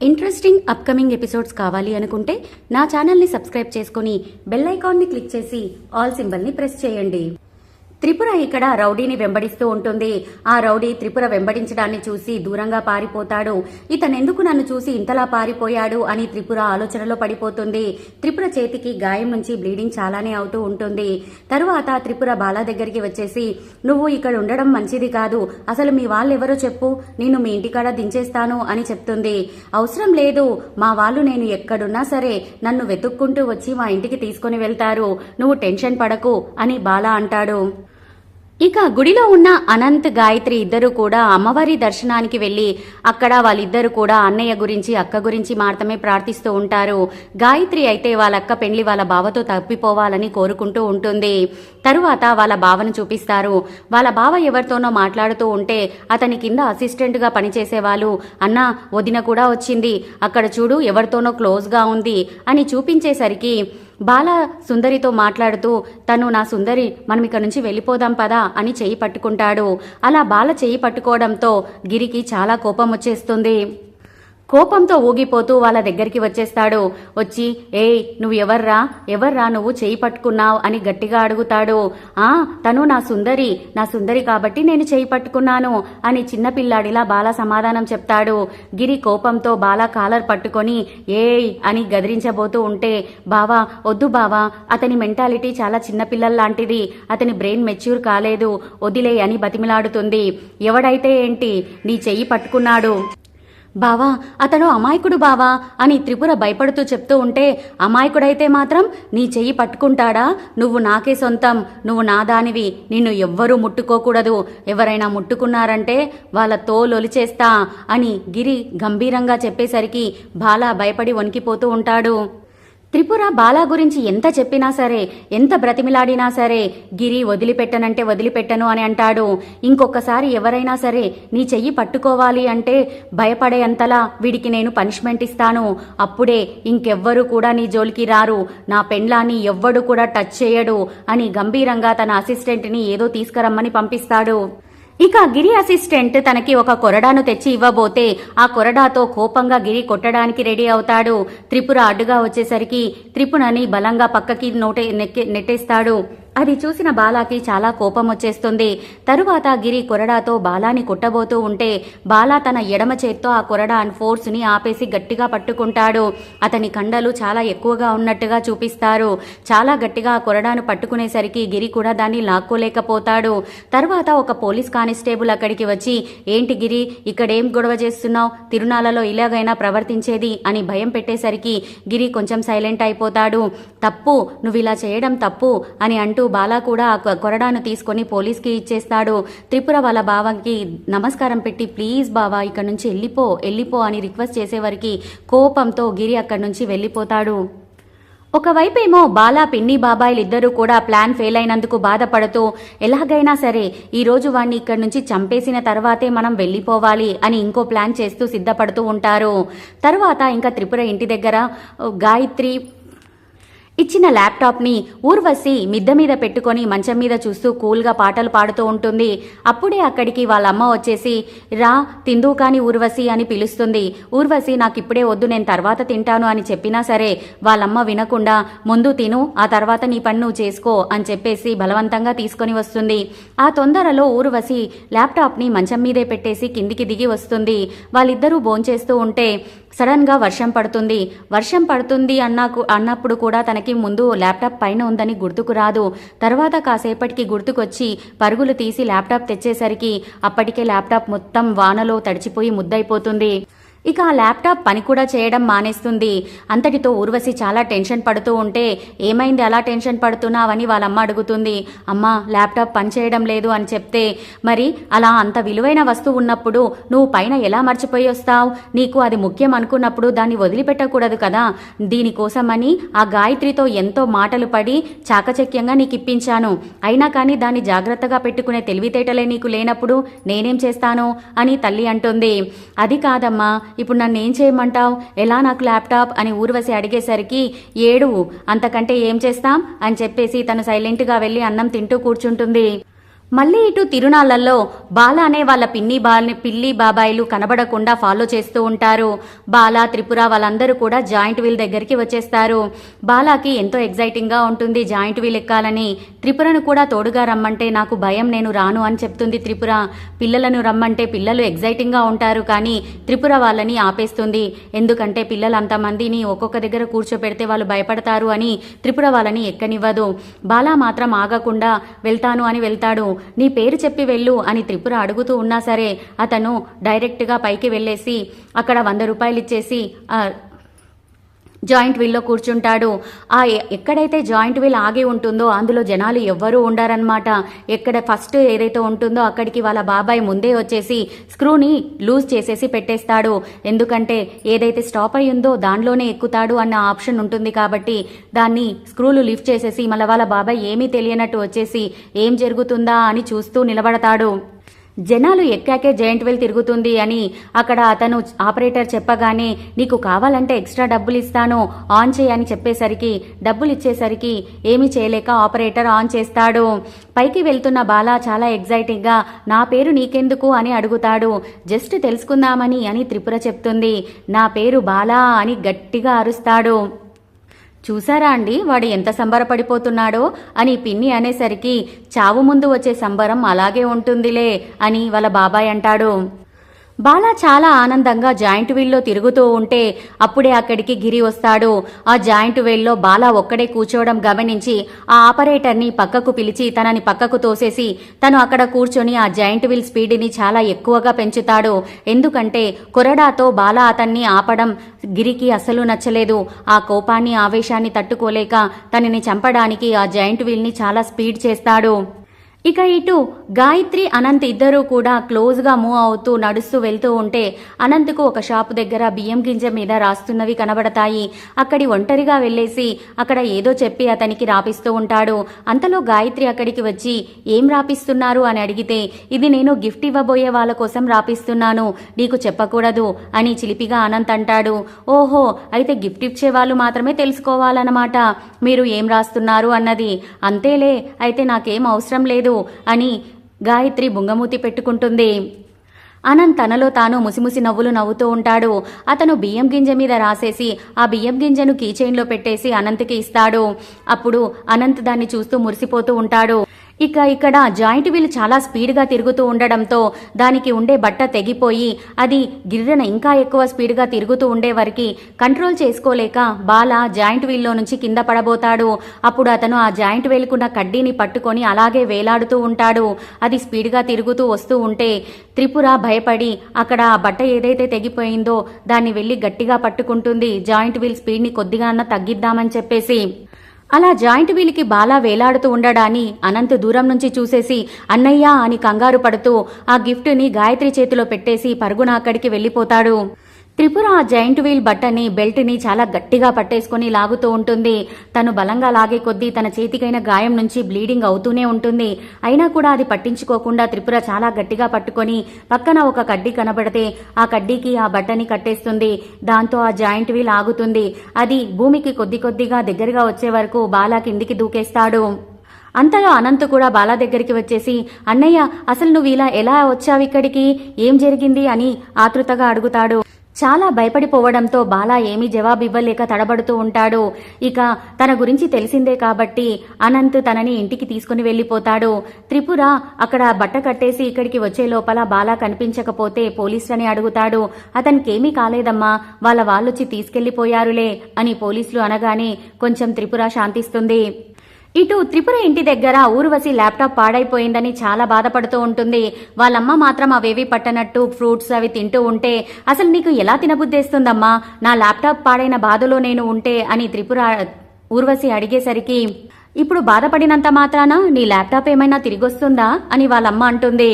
Interesting upcoming episodes కావాలి అనుకుంటే నా ఛానల్ని సబ్స్క్రైబ్ చేసుకుని బెల్ ఐకాన్ని క్లిక్ చేసి ఆల్ సింబల్ని ప్రెస్ చేయండి. త్రిపుర ఇక్కడ రౌడీని వెంబడిస్తూ ఉంటుంది. ఆ రౌడీ త్రిపుర వెంబడించడాన్ని చూసి దూరంగా పారిపోతాడు. ఇతనెందుకు నన్ను చూసి ఇంతలా పారిపోయాడు అని త్రిపుర ఆలోచనలో పడిపోతుంది. త్రిపుర చేతికి గాయం నుంచి బ్లీడింగ్ చాలానే అవుతూ ఉంటుంది. తరువాత త్రిపుర బాలా దగ్గరికి వచ్చేసి నువ్వు ఇక్కడ ఉండడం మంచిది కాదు. అసలు మీ వాళ్ళెవరో చెప్పు. నేను మీ ఇంటికాడ దించేస్తాను అని చెప్తుంది. అవసరం లేదు. మా వాళ్ళు నేను ఎక్కడున్నా సరే నన్ను వెతుక్కుంటూ వచ్చి మా ఇంటికి తీసుకొని వెళ్తారు. నువ్వు టెన్షన్ పడకు అని బాలా అంటాడు. ఇక గుడిలో ఉన్న అనంత్ గాయత్రి ఇద్దరు కూడా అమ్మవారి దర్శనానికి వెళ్ళి అక్కడ వాళ్ళిద్దరు కూడా అన్నయ్య గురించి అక్క గురించి మాత్రమే ప్రార్థిస్తూ ఉంటారు. గాయత్రి అయితే వాళ్ళ అక్క పెండ్లి వాళ్ళ బావతో తప్పిపోవాలని కోరుకుంటూ ఉంటుంది. తరువాత వాళ్ళ బావను చూపిస్తారు. వాళ్ళ బావ ఎవరితోనో మాట్లాడుతూ ఉంటే అతని కింద అసిస్టెంట్గా పనిచేసే వాళ్ళు అన్న వదిన కూడా వచ్చింది. అక్కడ చూడు ఎవరితోనో క్లోజ్గా ఉంది అని చూపించేసరికి బాల సుందరితో మాట్లాడుతూ తను నా సుందరి మనం ఇక్కడ నుంచి వెళ్ళిపోదాం పదా అని చేయి పట్టుకుంటాడు. అలా బాల చేయి పట్టుకోవడంతో గిరికి చాలా కోపం వచ్చేస్తుంది. కోపంతో ఊగిపోతూ వాళ్ళ దగ్గరికి వచ్చేస్తాడు. వచ్చి ఏయ్ నువ్వు ఎవర్రా? ఎవర్రా నువ్వు? చేయి పట్టుకున్నావు అని గట్టిగా అడుగుతాడు. ఆ తను నా సుందరి. నా సుందరి కాబట్టి నేను చేయి పట్టుకున్నాను అని చిన్నపిల్లాడిలా బాల సమాధానం చెప్తాడు. గిరి కోపంతో బాల కాలర్ పట్టుకొని ఏయ్ అని గదిరించబోతూ ఉంటే బావా వద్దు బావా. అతని మెంటాలిటీ చాలా చిన్నపిల్లల్లాంటిది అతని బ్రెయిన్ మెచ్యూర్ కాలేదు. వదిలే అని బతిమిలాడుతుంది. ఎవడైతే ఏంటి? నీ చెయ్యి పట్టుకున్నాడు. బావా అతడు అమాయకుడు బావా అని త్రిపుర భయపడుతూ చెప్తూ ఉంటే అమాయకుడైతే మాత్రం నీ చెయ్యి పట్టుకుంటాడా? నువ్వు నాకే సొంతం నువ్వు నా దానివి నిన్ను ఎవ్వరూ ముట్టుకోకూడదు. ఎవరైనా ముట్టుకున్నారంటే వాళ్ళ తోలొలిచేస్తా అని గిరి గంభీరంగా చెప్పేసరికి బాలా భయపడి వణికిపోతూ ఉంటాడు. త్రిపుర బాలా గురించి ఎంత చెప్పినా సరే ఎంత బ్రతిమిలాడినా సరే గిరి వదిలిపెట్టనంటే వదిలిపెట్టను అని అంటాడు. ఇంకొకసారి ఎవరైనా సరే నీ చెయ్యి పట్టుకోవాలి అంటే భయపడే అంతలా వీడికి నేను పనిష్మెంట్ ఇస్తాను. అప్పుడే ఇంకెవ్వరూ కూడా నీ జోలికి రారు. నా పెండ్లాన్ని ఎవ్వడు కూడా టచ్ చేయడు అని గంభీరంగా తన అసిస్టెంట్ని ఏదో తీసుకురమ్మని పంపిస్తాడు. ఇక గిరి అసిస్టెంట్ తనకి ఒక కొరడాను తెచ్చి ఇవ్వబోతే ఆ కొరడాతో కోపంగా గిరి కొట్టడానికి రెడీ అవుతాడు. త్రిపుర అడ్డుగా వచ్చేసరికి త్రిపురని బలంగా పక్కకి నోటే నెక్కి నెట్టేస్తాడు. అది చూసిన బాలాకి చాలా కోపం వచ్చేస్తుంది. తరువాత గిరి కొరడాతో బాలాని కొట్టబోతూ ఉంటే బాలా తన ఎడమ చేత్తో ఆ కొరడా ఫోర్స్ని ఆపేసి గట్టిగా పట్టుకుంటాడు. అతని కండలు చాలా ఎక్కువగా ఉన్నట్టుగా చూపిస్తారు. చాలా గట్టిగా ఆ కొరడాను పట్టుకునేసరికి గిరి కూడా దాన్ని లాక్కోలేకపోతాడు. తర్వాత ఒక పోలీస్ కానిస్టేబుల్ అక్కడికి వచ్చి ఏంటి గిరి ఇక్కడేం గొడవ చేస్తున్నావు? తిరునాలలో ఇలాగైనా ప్రవర్తించేది? అని భయం పెట్టేసరికి గిరి కొంచెం సైలెంట్ అయిపోతాడు. తప్పు నువ్వు ఇలా చేయడం తప్పు అని అంటూ బాలా కూడా ఆ కొరడాను తీసుకొని పోలీస్కి ఇచ్చేస్తాడు. త్రిపుర వాళ్ళ బావకి నమస్కారం పెట్టి ప్లీజ్ బావా ఇక్కడ నుంచి వెళ్ళిపో వెళ్ళిపో అని రిక్వెస్ట్ చేసేవారికి కోపంతో గిరి అక్కడి నుంచి వెళ్ళిపోతాడు. ఒకవైపేమో బాలా పిన్ని బాబాయిలిద్దరూ కూడా ప్లాన్ ఫెయిల్ అయినందుకు బాధపడుతూ ఎలాగైనా సరే ఈరోజు వాణ్ణి ఇక్కడి నుంచి చంపేసిన తర్వాతే మనం వెళ్ళిపోవాలి అని ఇంకో ప్లాన్ చేస్తూ సిద్ధపడుతూ ఉంటారు. తర్వాత ఇంకా త్రిపుర ఇంటి దగ్గర గాయత్రి ఇచ్చిన ల్యాప్టాప్ని ఊర్వశి మిద్దె మీద పెట్టుకొని మంచం మీద చూస్తూ కూల్గా పాటలు పాడుతూ ఉంటుంది. అప్పుడే అక్కడికి వాళ్ళ అమ్మ వచ్చేసి రా తిందు కాని ఊర్వశి అని పిలుస్తుంది. ఊర్వశి నాకు ఇప్పుడే వద్దు నేను తర్వాత తింటాను అని చెప్పినా సరే వాళ్ళమ్మ వినకుండా ముందు తిను ఆ తర్వాత నీ పని నువ్వు చేసుకో అని చెప్పేసి బలవంతంగా తీసుకొని వస్తుంది. ఆ తొందరలో ఊర్వశి ల్యాప్టాప్ని మంచం మీదే పెట్టేసి కిందికి దిగి వస్తుంది. వాళ్ళిద్దరూ భోంచేస్తూ ఉంటే సడన్గా వర్షం పడుతుంది. వర్షం పడుతుంది అన్నాకు అన్నప్పుడు కూడా తనకి ముందు ల్యాప్టాప్ పైన ఉందని గుర్తుకు రాదు. తర్వాత కాసేపటికి గుర్తుకొచ్చి పరుగులు తీసి ల్యాప్టాప్ తెచ్చేసరికి అప్పటికే ల్యాప్టాప్ మొత్తం వానలో తడిచిపోయి ముద్దైపోతుంది ఇక ఆ ల్యాప్టాప్ పని కూడా చేయడం మానేస్తుంది. అంతటితో ఊర్వశి చాలా టెన్షన్ పడుతూ ఉంటే ఏమైంది అలా టెన్షన్ పడుతున్నావని వాళ్ళమ్మ అడుగుతుంది. అమ్మ ల్యాప్టాప్ పని చేయడం లేదు అని చెప్తే మరి అలా అంత విలువైన వస్తువు ఉన్నప్పుడు నువ్వు పైన ఎలా మర్చిపోయి వస్తావు? నీకు అది ముఖ్యం అనుకున్నప్పుడు దాన్ని వదిలిపెట్టకూడదు కదా. దీనికోసమని ఆ గాయత్రితో ఎంతో మాటలు పడి చాకచక్యంగా నీకు ఇప్పించాను అయినా కానీ దాన్ని జాగ్రత్తగా పెట్టుకునే తెలివితేటలే నీకు లేనప్పుడు నేనేం చేస్తాను? అని తల్లి అంటుంది. అది కాదమ్మా. ఇప్పుడు నన్ను ఏం చేయమంటావు? ఎలా నాకు ల్యాప్టాప్ అని ఊర్వశి అడిగేసరికి ఏడువు అంతకంటే ఏం చేస్తాం? అని చెప్పేసి తను సైలెంట్గా వెళ్ళి అన్నం తింటూ కూర్చుంటుంది. మళ్ళీ ఇటు తిరునాళ్ళలో బాల అనే వాళ్ళ పిన్ని బాల్ని పిల్లి బాబాయిలు కనబడకుండా ఫాలో చేస్తూ ఉంటారు. బాల త్రిపుర వాళ్ళందరూ కూడా జాయింట్ వీల్ దగ్గరికి వచ్చేస్తారు. బాలాకి ఎంతో ఎగ్జైటింగ్గా ఉంటుంది జాయింట్ వీల్ ఎక్కాలని. త్రిపురను కూడా తోడుగా రమ్మంటే నాకు భయం నేను రాను అని చెప్తుంది త్రిపుర. పిల్లలను రమ్మంటే పిల్లలు ఎగ్జైటింగ్గా ఉంటారు కానీ త్రిపుర వాళ్ళని ఆపేస్తుంది. ఎందుకంటే పిల్లలంతమందిని ఒక్కొక్క దగ్గర కూర్చోపెడితే వాళ్ళు భయపడతారు అని త్రిపుర వాళ్ళని ఎక్కనివ్వదు. బాలా మాత్రం ఆగకుండా వెళ్తాను అని వెళ్తాడు. నీ పేరు చెప్పి వెళ్ళు అని త్రిపుర అడుగుతూ ఉన్నా సరే అతను డైరెక్ట్గా పైకి వెళ్ళేసి అక్కడ వంద రూపాయలు ఇచ్చేసి జాయింట్ వీల్లో కూర్చుంటాడు. ఆ ఎ- ఎక్కడైతే జాయింట్ వీల్ ఆగి ఉంటుందో అందులో జనాలు ఎవ్వరూ ఉండారనమాట ఎక్కడ ఫస్ట్ ఏదైతే ఉంటుందో అక్కడికి వాళ్ళ బాబాయ్ ముందే వచ్చేసి స్క్రూని లూజ్ చేసేసి పెట్టేస్తాడు. ఎందుకంటే ఏదైతే స్టాప్ అయి ఉందో దానిలోనే ఎక్కుతాడు అన్న ఆప్షన్ ఉంటుంది కాబట్టి దాన్ని స్క్రూలు లిఫ్ట్ చేసేసి మళ్ళీ వాళ్ళ బాబాయ్ ఏమీ తెలియనట్టు వచ్చేసి ఏం జరుగుతుందా అని చూస్తూ నిలబడతాడు. జనాలు ఎక్కాకే జాయింట్ వీల్ తిరుగుతుంది అని అక్కడ అతను ఆపరేటర్ చెప్పగానే నీకు కావాలంటే ఎక్స్ట్రా డబ్బులు ఇస్తాను ఆన్ చేయని చెప్పేసరికి డబ్బులు ఇచ్చేసరికి ఏమీ చేయలేక ఆపరేటర్ ఆన్ చేస్తాడు. పైకి వెళ్తున్న బాలా చాలా ఎగ్జైటింగ్గా నా పేరు నీకెందుకు? అని అడుగుతాడు. జస్ట్ తెలుసుకుందామని అని త్రిపుర చెప్తుంది. నా పేరు బాలా అని గట్టిగా అరుస్తాడు. చూసారా అండి? వాడు ఎంత సంబరపడిపోతున్నాడో? అని పిన్ని అనేసరికి చావు ముందు వచ్చే సంబరం అలాగే ఉంటుందిలే అని వాళ్ళ బాబాయ్ అంటాడు. బాలా చాలా ఆనందంగా జాయింట్ వీల్లో తిరుగుతూ ఉంటే అప్పుడే అక్కడికి గిరి వస్తాడు. ఆ జాయింట్ వీల్లో బాలా ఒక్కడే కూర్చోవడం గమనించి ఆ ఆపరేటర్ని పక్కకు పిలిచి తనని పక్కకు తోసేసి తను అక్కడ కూర్చొని ఆ జాయింట్ వీల్ స్పీడ్ని చాలా ఎక్కువగా పెంచుతాడు. ఎందుకంటే కొరడాతో బాలా అతన్ని ఆపడం గిరికి అస్సలు నచ్చలేదు. ఆ కోపాన్ని ఆవేశాన్ని తట్టుకోలేక తనని చంపడానికి ఆ జాయింట్ వీల్ని చాలా స్పీడ్ చేస్తాడు. ఇక ఇటు గాయత్రి అనంత్ ఇద్దరూ కూడా క్లోజ్గా మూవ్ అవుతూ నడుస్తూ వెళ్తూ ఉంటే అనంత్కు ఒక షాపు దగ్గర బియ్యం గింజ మీద రాస్తున్నవి కనబడతాయి. అక్కడి ఒంటరిగా వెళ్ళేసి అక్కడ ఏదో చెప్పి అతనికి రాపిస్తూ ఉంటాడు. అంతలో గాయత్రి అక్కడికి వచ్చి ఏం రాపిస్తున్నారు? అని అడిగితే ఇది నేను గిఫ్ట్ ఇవ్వబోయే వాళ్ళ కోసం రాపిస్తున్నాను. నీకు చెప్పకూడదు అని చిలిపిగా అనంత్ అంటాడు. ఓహో అయితే గిఫ్ట్ ఇచ్చే వాళ్ళు మాత్రమే తెలుసుకోవాలన్నమాట. మీరు ఏం రాస్తున్నారు? అన్నది. అంతేలే అయితే నాకేం అవసరం లేదు. అని గాయత్రి బుంగమూతి పెట్టుకుంటుంది. అనంత్ తనలో తాను ముసిముసి నవ్వులు నవ్వుతూ ఉంటాడు. అతను బియ్యం గింజ మీద రాసేసి ఆ బియ్యం గింజను కీచైన్లో పెట్టేసి అనంత్కి ఇస్తాడు. అప్పుడు అనంత్ దాన్ని చూస్తూ మురిసిపోతూ ఉంటాడు. ఇక ఇక్కడ జాయింట్ వీల్ చాలా స్పీడ్గా తిరుగుతూ ఉండడంతో దానికి ఉండే బట్ట తెగిపోయి అది గిర్రెన ఇంకా ఎక్కువ స్పీడ్గా తిరుగుతూ ఉండే వరకు కంట్రోల్ చేసుకోలేక బాల జాయింట్ వీల్లో నుంచి కింద పడబోతాడు. అప్పుడు అతను ఆ జాయింట్ వేలుకున్న కడ్డీని పట్టుకొని అలాగే వేలాడుతూ ఉంటాడు. అది స్పీడ్గా తిరుగుతూ వస్తూ ఉంటే త్రిపుర భయపడి అక్కడ ఆ బట్ట ఏదైతే తెగిపోయిందో దాన్ని వెళ్ళి గట్టిగా పట్టుకుంటుంది. జాయింట్ వీల్ స్పీడ్ని కొద్దిగా అన్న తగ్గిద్దామని చెప్పేసి అలా జాయింట్ వీల్కి బాలా వేలాడుతూ ఉండడాన్ని అనంత్ దూరం నుంచి చూసేసి అన్నయ్య అని కంగారు పడుతూ ఆ గిఫ్ట్ని గాయత్రి చేతిలో పెట్టేసి పరుగున అక్కడికి వెళ్ళిపోతాడు. త్రిపుర ఆ జాయింట్ వీల్ బట్టని బెల్ట్ని చాలా గట్టిగా పట్టేసుకొని లాగుతూ ఉంటుంది. తను బలంగా లాగే కొద్దీ తన చేతికైన గాయం నుంచి బ్లీడింగ్ అవుతూనే ఉంటుంది. అయినా కూడా అది పట్టించుకోకుండా త్రిపుర చాలా గట్టిగా పట్టుకొని పక్కన ఒక కడ్డీ కనబడితే ఆ కడ్డీకి ఆ బట్టని కట్టేస్తుంది. దాంతో ఆ జాయింట్ వీల్ ఆగుతుంది. అది భూమికి కొద్ది కొద్దిగా దగ్గరగా వచ్చే వరకు బాలా కిందికి దూకేస్తాడు. అంతలో అనంత్ కూడా బాలా దగ్గరికి వచ్చేసి అన్నయ్య అసలు నువ్వు ఇలా ఎలా వచ్చావు ఇక్కడికి? ఏం జరిగింది? అని ఆతృతగా అడుగుతాడు. చాలా భయపడిపోవడంతో బాలా ఏమీ జవాబివ్వలేక తడబడుతూ ఉంటాడు. ఇక తన గురించి తెలిసిందే కాబట్టి అనంత్ తనని ఇంటికి తీసుకుని వెళ్ళిపోతాడు. త్రిపుర అక్కడ బట్ట కట్టేసి ఇక్కడికి వచ్చే లోపల బాలా కనిపించకపోతే పోలీసులని అడుగుతాడు. అతనికేమీ కాలేదమ్మా వాళ్ళ వాళ్ళొచ్చి తీసుకెళ్ళిపోయారులే అని పోలీసులు అనగానే కొంచెం త్రిపుర శాంతిస్తుంది. ఇటు త్రిపుర ఇంటి దగ్గర ఊర్వశి ల్యాప్టాప్ పాడైపోయిందని చాలా బాధపడుతూ ఉంటుంది. వాళ్ళమ్మ మాత్రం అవేవి పట్టనట్టు ఫ్రూట్స్ అవి తింటూ ఉంటే అసలు నీకు ఎలా తినబుద్దేస్తుందమ్మా నా ల్యాప్టాప్ పాడైన బాధలో నేను ఉంటే అని త్రిపుర ఊర్వశి అడిగేసరికి ఇప్పుడు బాధపడినంత మాత్రాన? నీ ల్యాప్టాప్ ఏమైనా తిరిగొస్తుందా? అని వాళ్ళమ్మ అంటుంది.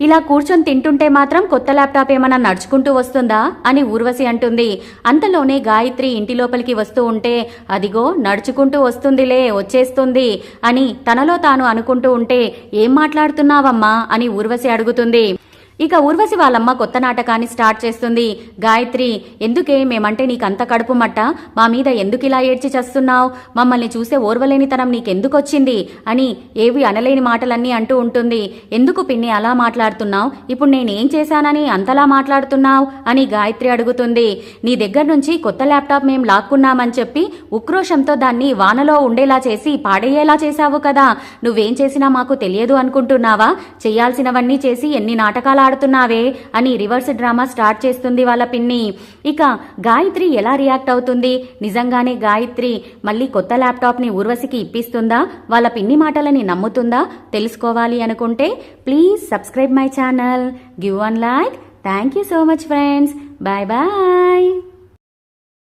ఇలా కూర్చొని తింటుంటే మాత్రం కొత్త ల్యాప్టాప్ ఏమైనా నడుచుకుంటూ వస్తుందా అని ఊర్వశి అంటుంది. అంతలోనే గాయత్రి ఇంటి లోపలికి వస్తూ ఉంటే అదిగో నడుచుకుంటూ వస్తుందిలే వచ్చేస్తుంది అని తనలో తాను అనుకుంటూ ఉంటే ఏం మాట్లాడుతున్నావమ్మా? అని ఊర్వశి అడుగుతుంది. ఇక ఊర్వశి వాళ్ళమ్మ కొత్త నాటకాన్ని స్టార్ట్ చేస్తుంది. గాయత్రి ఎందుకే మేమంటే నీకంత కడుపు మట్ట? మా మీద ఎందుకు ఇలా ఏడ్చి చస్తున్నావు? మమ్మల్ని చూసే ఓర్వలేనితనం నీకెందుకొచ్చింది? అని ఏవి అనలేని మాటలన్నీ అంటూ ఉంటుంది. ఎందుకు పిన్ని అలా మాట్లాడుతున్నావు? ఇప్పుడు నేనేం చేశానని అంతలా మాట్లాడుతున్నావు? అని గాయత్రి అడుగుతుంది. నీ దగ్గర నుంచి కొత్త ల్యాప్టాప్ మేం లాక్కున్నామని చెప్పి ఉక్రోషంతో దాన్ని వానలో ఉండేలా చేసి పాడేయేలా చేశావు కదా. నువ్వేం చేసినా మాకు తెలియదు అనుకుంటున్నావా? చేయాల్సినవన్నీ చేసి ఎన్ని నాటకాలు ఆడుతున్నావే అని రివర్స్ డ్రామా స్టార్ట్ చేస్తుంది వాళ్ళ పిన్ని. ఇక గాయత్రి ఎలా రియాక్ట్ అవుతుంది? నిజంగానే గాయత్రి మళ్ళీ కొత్త ల్యాప్టాప్ని ఊర్వశికి ఇప్పిస్తుందా? వాళ్ళ పిన్ని మాటలని నమ్ముతుందా? తెలుసుకోవాలి అనుకుంటే please subscribe my channel. Give one like. Thank you so much friends. Bye bye.